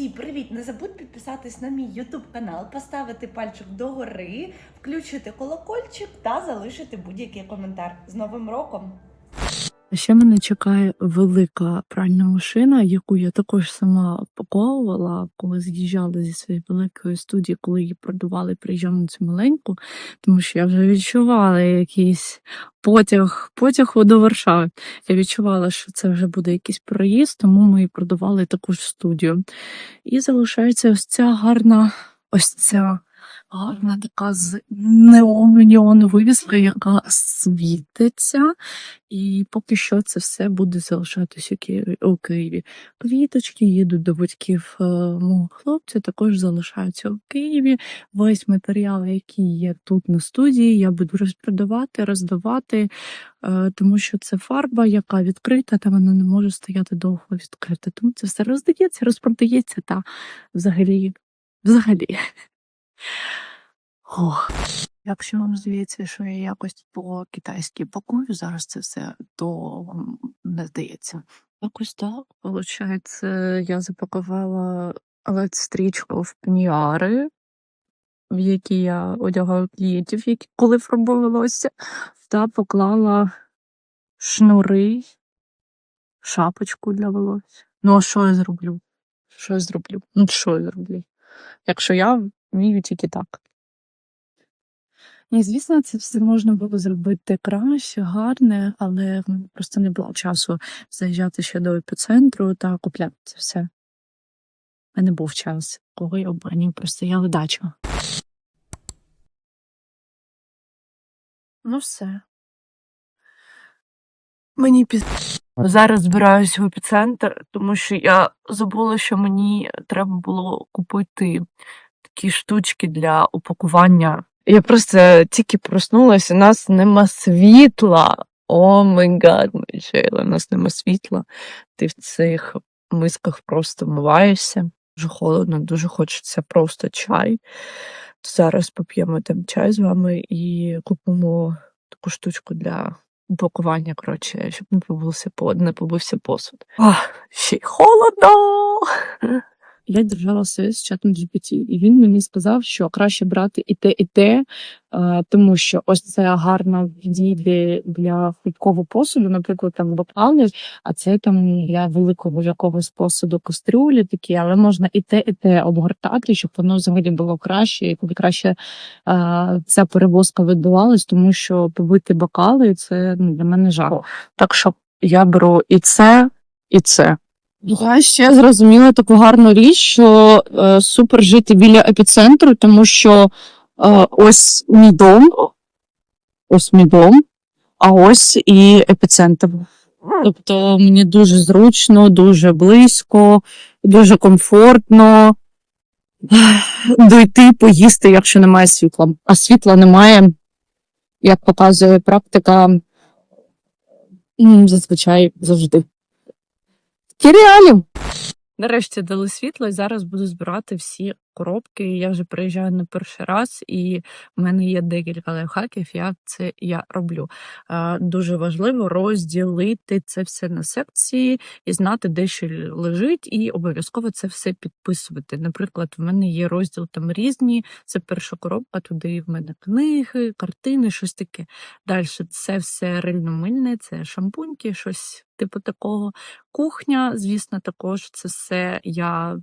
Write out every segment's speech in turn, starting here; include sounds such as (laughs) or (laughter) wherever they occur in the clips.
Всі привіт! Не забудь підписатись на мій YouTube канал, поставити пальчик догори, включити колокольчик та залишити будь-який коментар. З Новим роком! Ще мене чекає велика пральна машина, яку я також сама упаковувала, коли з'їжджала зі своєї великої студії, коли її продавали, приїжджав на цю маленьку, тому що я вже відчувала якийсь потяг, потяг до Варшави. Я відчувала, що це вже буде якийсь проїзд, тому ми і продавали таку ж студію. І залишається ось ця гарна, ось ця гарна така з неоновою вивіскою, яка світиться. І поки що це все буде залишатися у Києві. Квіточки їдуть до батьків е, мого хлопця, також залишаються у Києві. Весь матеріал, який є тут на студії, я буду розпродавати, роздавати, е, тому що це фарба, яка відкрита, та вона не може стояти довго відкрита. Тому це все роздається, розпродається та взагалі, взагалі. Ох. Якщо вам здається, що я якось по-китайськи пакую зараз це все, то вам не здається. Якось так. Получається, я запакувала LED-стрічку в пеніари, в які я одягаю клієнтів, які коли фарбую волосся, та поклала шнури, шапочку для волосся. Ну, а що я зроблю? Що я зроблю? Ну, що я зроблю? Якщо я вмію тільки так. Ні, звісно, це все можна було зробити краще, гарне, але просто не було часу заїжджати ще до епіцентру та купляти це все. У мене був час, коли я обрані простояли дачу. Ну, все. Мені піз... Зараз збираюся в епіцентр, тому що я забула, що мені треба було купити такі штучки для упакування. Я просто тільки проснулася, у нас нема світла. О май гад, Мишела, у нас нема світла. Ти в цих мисках просто вмиваєшся. Дуже холодно, дуже хочеться просто чай. Зараз поп'ємо там чай з вами і купимо таку штучку для упакування, коротше, щоб не побився, не побився посуд. Ах, ще й холодно. Я держала связь з чатом GPT, і він мені сказав, що краще брати і те, і те, е, тому що ось це гарно відійде для худького посуду, наприклад, там бокали, а це там для великого якогось посуду кастрюлі такі, але можна і те, і те обгортати, щоб воно взагалі було краще, і коли краще е, ця перевозка відбувалась, тому що побити бокали це ну, для мене жах. Так що я беру і це, і це. Я ще зрозуміла таку гарну річ, що е, супер жити біля епіцентру, тому що е, ось мій дом, ось мій дом, а ось і епіцентр. Тобто мені дуже зручно, дуже близько, дуже комфортно дойти, поїсти, якщо немає світла. А світла немає, як показує практика, зазвичай завжди. Кіріалів. Нарешті дали світло, і зараз буду збирати всі коробки. Я вже приїжджаю не перший раз, і в мене є декілька лайфхаків, як це я роблю. Дуже важливо розділити це все на секції і знати, де що лежить, і обов'язково це все підписувати. Наприклад, в мене є розділ там різні. Це перша коробка, туди в мене книги, картини, щось таке. Далі це все рильно-мильне, це шампуньки, щось типу такого. Кухня, звісно, також це все я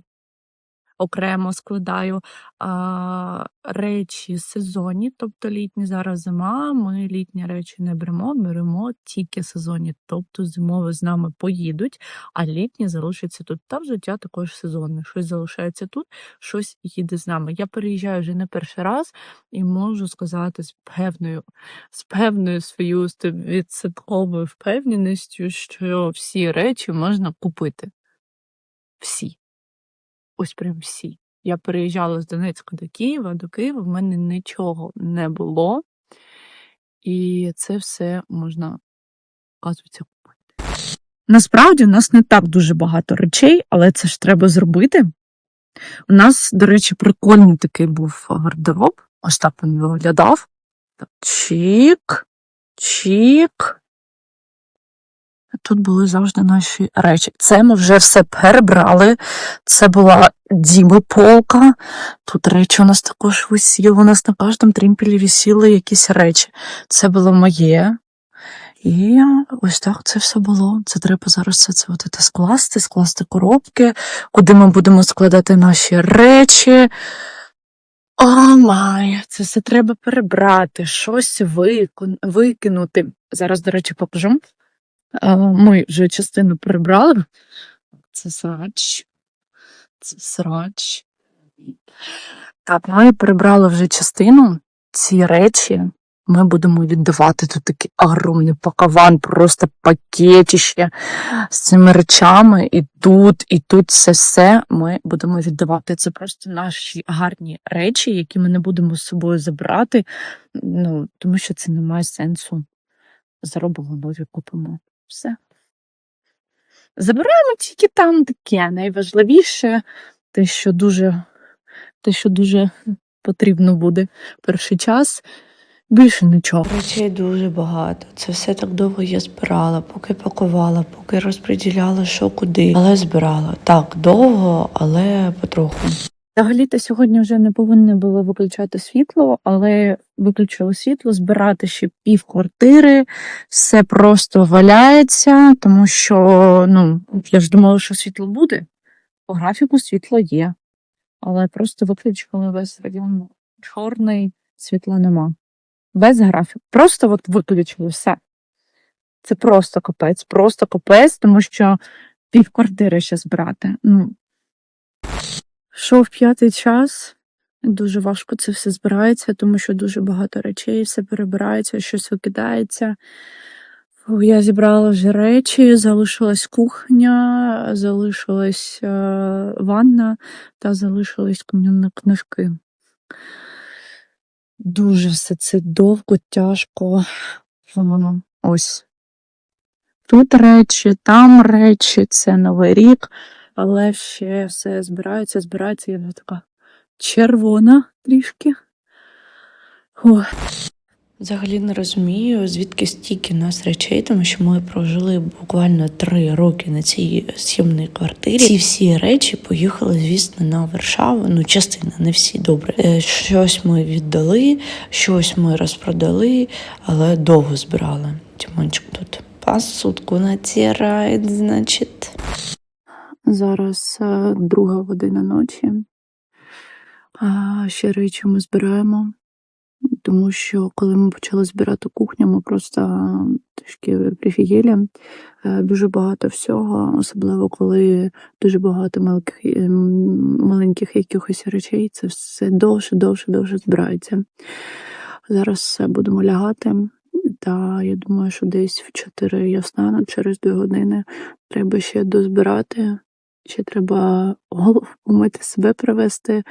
окремо складаю. А, речі сезонні, тобто літні зараз зима. Ми літні речі не беремо, беремо тільки сезонні, тобто зимові з нами поїдуть, а літні залишаться тут. Та взуття також сезонне. Щось залишається тут, щось їде з нами. Я переїжджаю вже не перший раз і можу сказати з певною, з певною своєю відсотковою впевненістю, що всі речі можна купити. Всі. Ось прям всі. Я переїжджала з Донецька до Києва, до Києва, в мене нічого не було. І це все можна, оказується, купити. Насправді, у нас не так дуже багато речей, але це ж треба зробити. У нас, до речі, прикольний такий був гардероб. Ось так він виглядав. Так, чік, чік. Тут були завжди наші речі. Це ми вже все перебрали. Це була Діми полка. Тут речі у нас також висіли. У нас на кожному тримпелі висіли якісь речі. Це було моє. І ось так це все було. Це треба зараз все це от це скласти, скласти коробки, куди ми будемо складати наші речі. О май, це все треба перебрати, щось викинути. Зараз, до речі, покажу. Е, Ми вже частину прибрали. Це срач. Це срач. Так, ми прибрали вже частину. Ці речі ми будемо віддавати. Тут такий огромний пакаван, просто пакетище з цими речами. І тут, і тут це все ми будемо віддавати. Це просто наші гарні речі, які ми не будемо з собою забрати. Ну, тому що це не має сенсу. Заробимо нові купимо. Все. Забираємо тільки там таке. Найважливіше, те, що дуже, те, що дуже потрібно буде перший час. Більше нічого. Речей дуже багато. Це все так довго я збирала, поки пакувала, поки розподіляла, що куди. Але збирала. Так, довго, але потроху. Взагалі-то сьогодні вже не повинні були виключати світло, але виключили світло, збирати ще пів квартири, все просто валяється, тому що ну, я ж думала, що світло буде. По графіку світло є, але просто виключили весь район чорний, світла нема. Без графіку. Просто от виключили все. Це просто капець, просто капець, тому що пів квартири ще збирати. Ну, Шов п'ятий час. Дуже важко це все збирається, тому що дуже багато речей, все перебирається, щось викидається. Я зібрала вже речі, залишилась кухня, залишилась е, ванна та залишились книжки. Дуже все це довго, тяжко. Ось. Тут речі, там речі, це новий рік але ще все збирається, збирається, я вже така червона трішки. Ох. Взагалі не розумію, звідки стільки нас речей, тому що ми прожили буквально три роки на цій с'ємній квартирі. Ці всі речі поїхали, звісно, на Варшаву. Ну, частина, не всі добре. Е, Щось ми віддали, щось ми розпродали, але довго збирали. Тимончик тут посудку натирає, значить. Зараз е, друга година ночі. Ще речі ми збираємо, тому що коли ми почали збирати кухню, ми просто трішки прифігелі. Е, Дуже багато всього, особливо коли дуже багато маленьких, маленьких якихось речей, це все довше, довше, довше збирається. Зараз будемо лягати. Та я думаю, що десь в 4 я встану через 2 години. Треба ще дозбирати. Ще треба голову помити, себе привести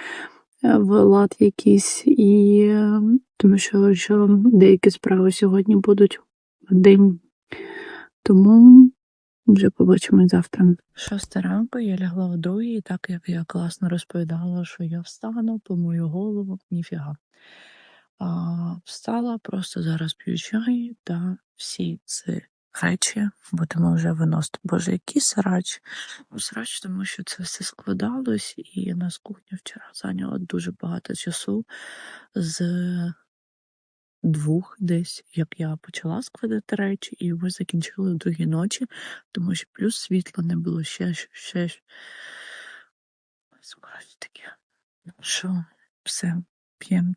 е, в лад якийсь, і е, тому що, що деякі справи сьогодні будуть в день. Тому вже побачимо завтра. Шоста ранку я лягла водою, і так як я класно розповідала, що я встану, помою голову, ніфіга. А, встала, просто зараз п'ю чай та всі ці речі будемо вже виносити. Боже, який срач. Срач, тому що це все складалось, і нас кухня вчора зайняла дуже багато часу з двох десь, як я почала складати речі, і ми закінчили в другій ночі, тому що плюс світла не було ще, ще. таке. Ну Що, все, п'ємо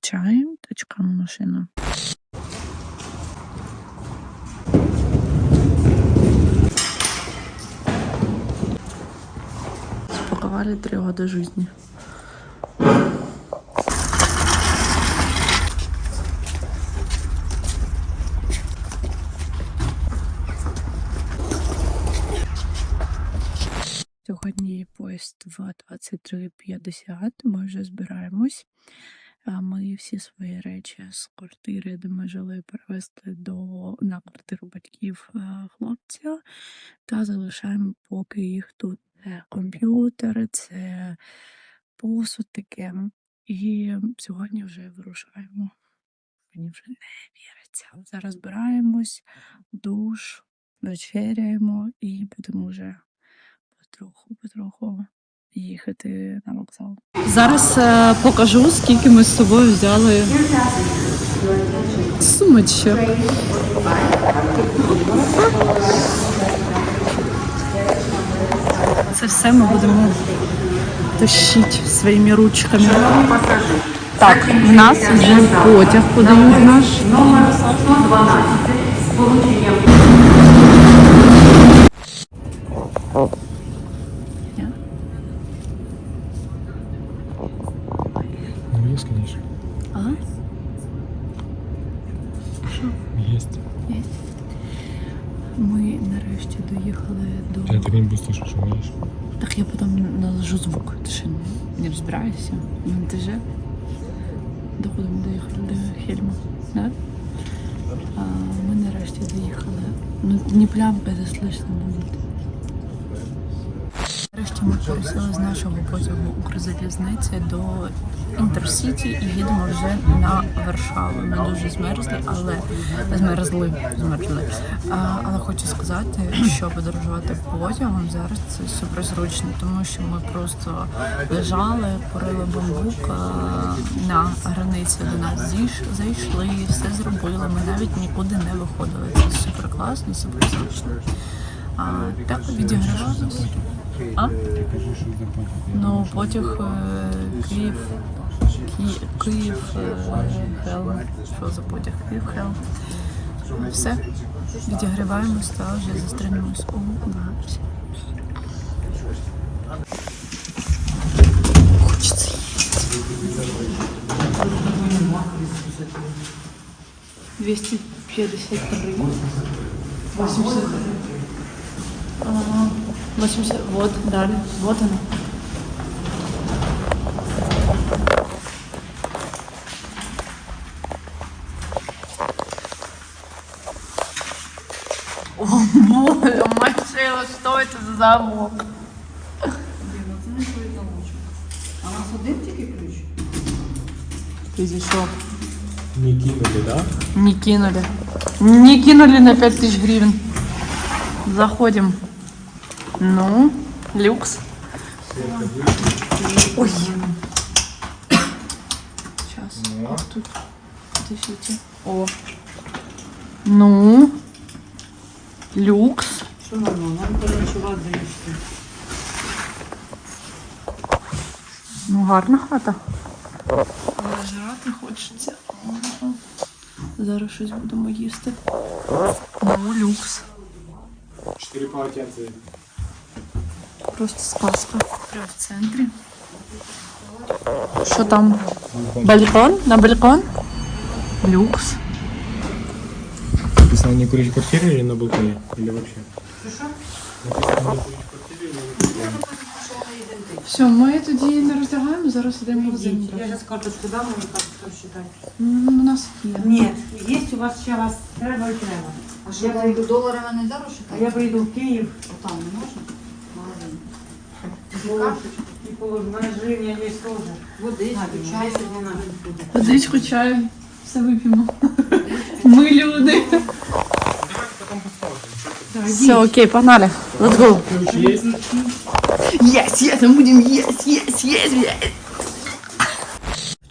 та чекаємо машину. Спаковали три года жизни. Сьогодні поїзд в 23.50. Ми вже збираємось. Ми всі свої речі з квартири, де ми жили, перевезли до на квартиру батьків е, хлопця та залишаємо поки їх тут. Це комп'ютер, це посуд таке. І сьогодні вже вирушаємо. Мені вже не віриться. Зараз збираємось, душ, вечеряємо і будемо вже потроху, потроху їхати на вокзал. Зараз е, покажу, скільки ми з собою взяли сумочок. Це все ми будемо тащити своїми ручками. Так, в нас вже потяг подають наш. Ну, есть, конечно. А? Есть. Ми нарешті доїхали до Ты так не быстро шушиваешь. Так я потім наложу звук. Ти що не розбираєшся? На МТЖ? Доходимо доїхали до Хельма. Да? А, ми нарешті доїхали. Ну, не плямка, це слышно буде. Ми пересіли з нашого потягу Укрзалізниці до Інтерсіті і їдемо вже на Варшаву. Ми дуже змерзли, але змерзли, змерзли. А, але хочу сказати, що подорожувати потягом зараз це супер зручно, тому що ми просто лежали, курили бамбук на границі до нас зайшли, все зробили. Ми навіть нікуди не виходили. Це супер класно, супер зручно. А, так відігравалися. А? За потяг. Ну, потяг е, Київ. Ки- Київ е, Хелм. Що за потяг? Київ Хелм. Все. Відігріваємось та вже зустрінемось у Варші. Хочеться їсти. 253. 80. А, 80. Вот, дали. Вот оно. О, боже, Марcelo, что это за замок? А у нас один тільки ключ? Ты здесь что? Не кинули, да? Не кинули. Не кинули на 5000 гривен. Заходим. Ну, люкс. Ой. Сейчас. Вот тут. Подождите. О. Ну. Люкс. Що воно? Нам переночувати заїсти. Ну, гарна хата. Але жрати хочеться. Зараз щось будемо їсти. Ну, люкс. Четыре полотенца Просто сказка. Прямо в центрі. Що там? Балкон? На балкон? Люкс. Написано не курить в квартире или на балконе? Или вообще? Все, ми тоді не роздягаємо, зараз йдемо в магазин. Я зараз карточку дам, мені карточку считай. Ну, у нас є. Ні, є у вас ще вас треба і треба. А що я прийду доларами не зараз А я прийду в Київ Там не можна? Магазин. і положу. І положу. У мене ж гривня є теж. Водичку, чай. чай сьогодні надо буде. Водичку, чаю, все вип'ємо. Ми люди. Все, окей, погнали. Let's go. Есть? Yes, ми будемо есть, есть. yes, yes.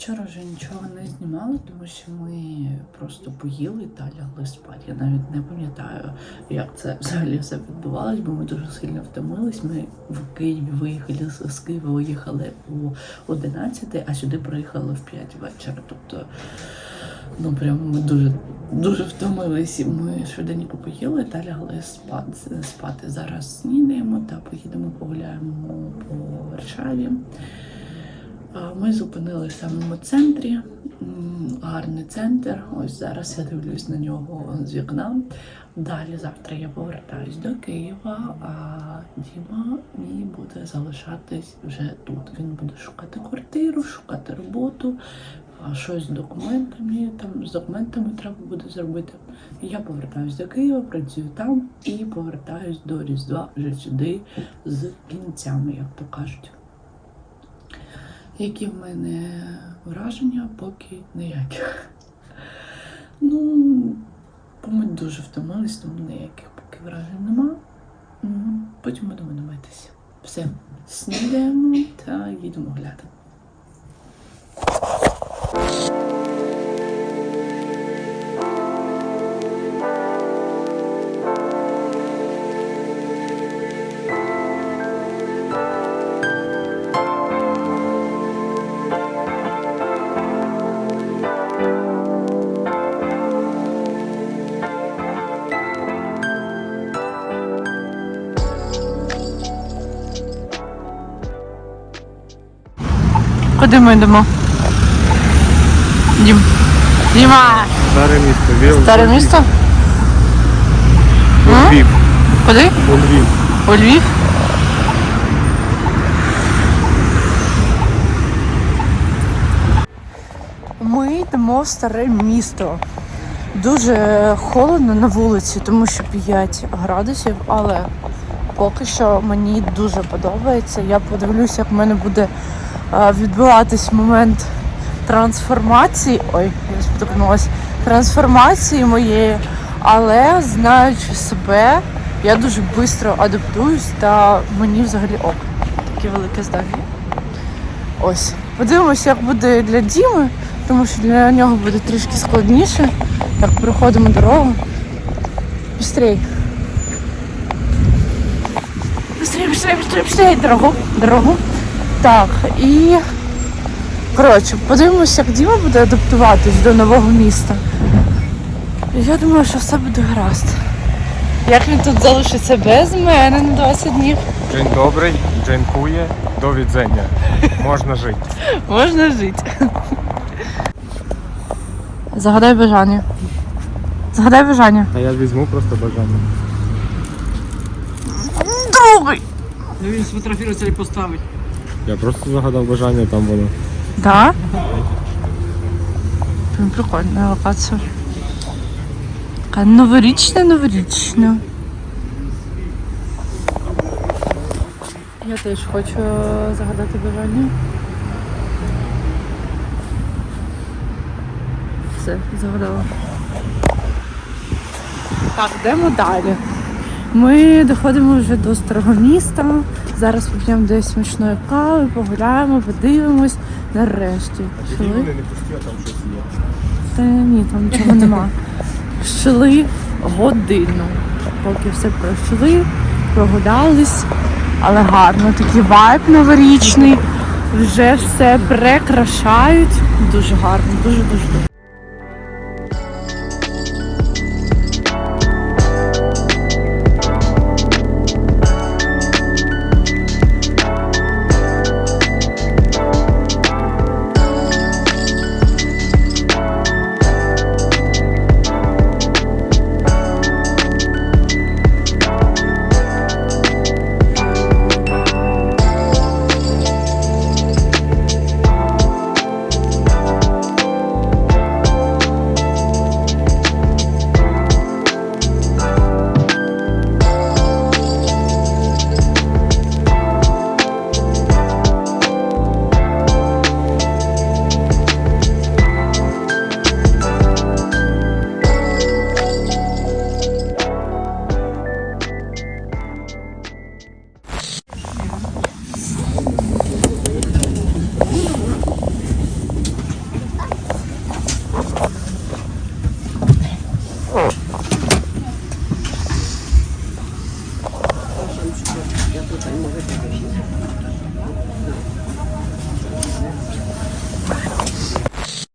Вчора вже нічого не знімали, тому що ми просто поїли та лягли спати. Я навіть не пам'ятаю, як це взагалі все відбувалось, бо ми дуже сильно втомились. Ми в Києві виїхали з- Києва, виїхали о 11, а сюди приїхали в 5 вечора. Тобто, ну прямо ми дуже дуже втомились. Ми швиденько поїли та лягли спати. спати. Зараз снідаємо та поїдемо погуляємо по Варшаві. Ми зупинилися в самому центрі. Гарний центр. Ось зараз я дивлюсь на нього з вікна. Далі завтра я повертаюсь до Києва, а Діма мій буде залишатись вже тут. Він буде шукати квартиру, шукати роботу, щось з документами. Там з документами треба буде зробити. Я повертаюсь до Києва, працюю там і повертаюсь до Різдва вже сюди з кінцями, як то кажуть. Які в мене враження, поки ніяких. Ну, бо ми дуже втомились, тому ніяких поки вражень нема. Потім будемо дивитися. Все, снідаємо та їдемо гуляти. Куди ми йдемо? Дім. Діма! Старе місто, Віл. Старе місто? У Львів. Куди? У Львів. У Львів? Ми йдемо в старе місто. Дуже холодно на вулиці, тому що 5 градусів, але поки що мені дуже подобається. Я подивлюся, як в мене буде відбуватись момент трансформації. Ой, я споткнулась. Трансформації моєї, але знаючи себе, я дуже швидко адаптуюсь та мені взагалі ок. Таке велике здання. Ось. Подивимося, як буде для Діми, тому що для нього буде трішки складніше. Так, проходимо дорогу. Быстрей. Быстрей, быстрей, быстрей, быстрей. Дорогу, дорогу. Так, і. Коротше, подивимося, як Діма буде адаптуватись до нового міста. Я думаю, що все буде гаразд. Як він тут залишиться без мене на 20 днів? День добрий, дзенькує, до відзення. Можна жити. (laughs) Можна жити. Загадай бажання. Загадай бажання. А я візьму просто бажання. Другий. Він сфотографірується і поставить. Я просто загадав бажання, там воно. Да? Блін, прикольна локація. Така новорічна, новорічна. Я теж хочу загадати бажання. Все, загадала. Так, йдемо далі. Ми доходимо вже до старого міста. Зараз поп'ємо десь смачної кави, погуляємо, подивимось. Нарешті. Пішли. не пусті, там щось є. Та ні, там нічого нема. Йшли годину. Поки все пройшли, прогулялись, але гарно, такий вайб новорічний. Вже все прикрашають. Дуже гарно, дуже дуже дуже.